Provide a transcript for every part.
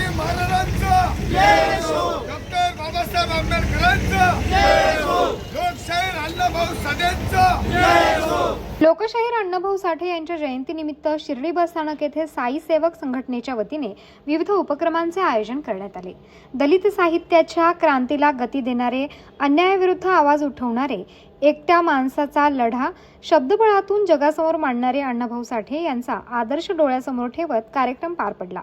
शिवाजी महाराजांचा. डॉक्टर बाबासाहेब आंबेडकरांचा. लोकशाहीर अण्णाभाऊ साठेंचा. लोकशाहीर अण्णाभाऊ साठे यांच्या जयंतीनिमित्त शिर्डी बस स्थानक येथे साई सेवक संघटनेच्या वतीने विविध उपक्रमांचे आयोजन करण्यात आले. दलित साहित्याच्या क्रांतीला गती देणारे अन्यायाविरुद्ध आवाज उठवणारे एकट्या माणसाचा लढा शब्दबळातून जगासमोर मांडणारे अण्णाभाऊ साठे यांचा आदर्श डोळ्यासमोर ठेवत कार्यक्रम पार पडला.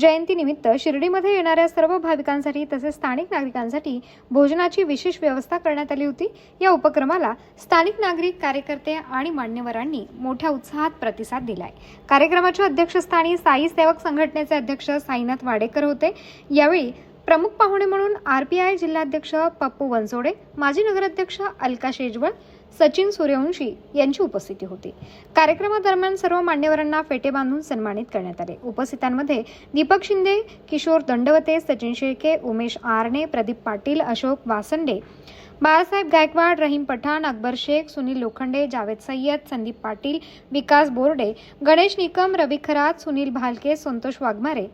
जयंतीनिमित्त शिर्डीमध्ये येणाऱ्या सर्व भाविकांसाठी तसेच स्थानिक नागरिकांसाठी भोजनाची विशेष व्यवस्था करण्यात आली होती. या उपक्रमाला स्थानिक नागरिक कार्यकर्ते आणि मान्यवरांनी मोठ्या उत्साहात प्रतिसाद दिलाय. कार्यक्रमाच्या अध्यक्षस्थानी साई सेवक संघटनेचे अध्यक्ष साईनाथ वाडेकर होते. यावेळी प्रमुख पाहुणे म्हणून आर पी आय जिल्हाध्यक्ष पप्पू बनसोडे माजी नगराध्यक्ष अलका शेजवळ सचिन सूर्यवंशी यांची उपस्थिती होती. कार्यक्रमादरम्यान सर्व मान्यवरांना फेटे बांधून सन्मानित करण्यात आले. उपस्थितांमध्ये दीपक शिंदे किशोर दंडवते सचिन शेळके उमेश आरणे प्रदीप पाटील अशोक वासंडे बाळासाहेब गायकवाड रहीम पठाण अकबर शेख सुनील लोखंडे जावेद सय्यद संदीप पाटील विकास बोर्डे गणेश निकम रवी खरात सुनील भालके संतोष वाघमारे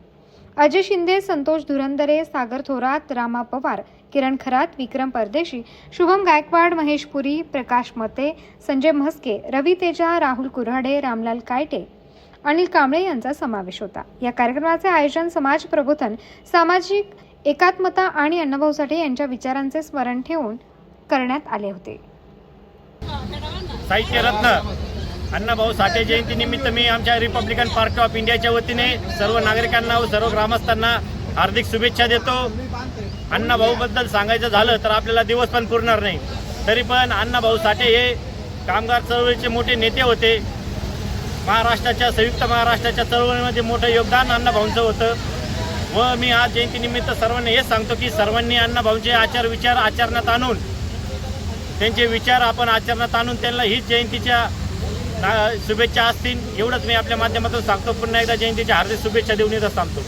अजय शिंदे संतोष धुरंदरे सागर थोरात रामा पवार किरण खरात विक्रम परदेशी शुभम गायकवाड महेश पुरी प्रकाश मते संजय म्हस्के रवी तेजा राहुल कुऱ्हाडे रामलाल कायटे अनिल कांबळे यांचा समावेश होता. या कार्यक्रमाचे आयोजन समाज प्रबोधन सामाजिक एकात्मता आणि अण्णाभाऊ साठे यांच्या विचारांचे स्मरण ठेवून करण्यात आले होते. साहित्यरत्न अण्णाभाऊ साठे जयंतीनिमित्त मी आमच्या रिपब्लिकन पार्टी ऑफ इंडियाच्या वतीने सर्व नागरिकांना व सर्व ग्रामस्थांना हार्दिक शुभेच्छा देतो. अण्णाभाऊबद्दल सांगायचं झालं तर आपल्याला दिवस पण पुरणार नाही. तरी पण अण्णाभाऊ साठे हे कामगार चळवळीचे मोठे नेते होते. महाराष्ट्राच्या संयुक्त महाराष्ट्राच्या चळवळीमध्ये मोठं योगदान अण्णाभाऊंचं होतं. व मी आज जयंतीनिमित्त सर्वांना हेच सांगतो की सर्वांनी अण्णाभाऊंचे आचार विचार आचरणात आणून त्यांचे विचार आपण आचरणात आणून त्यांना हीच जयंतीच्या शुभेच्छा असतील. एवढंच मी आपल्या माध्यमातून सांगतो. पुन्हा एकदा जयंतीच्या हार्दिक शुभेच्छा देऊन येतच थांबतो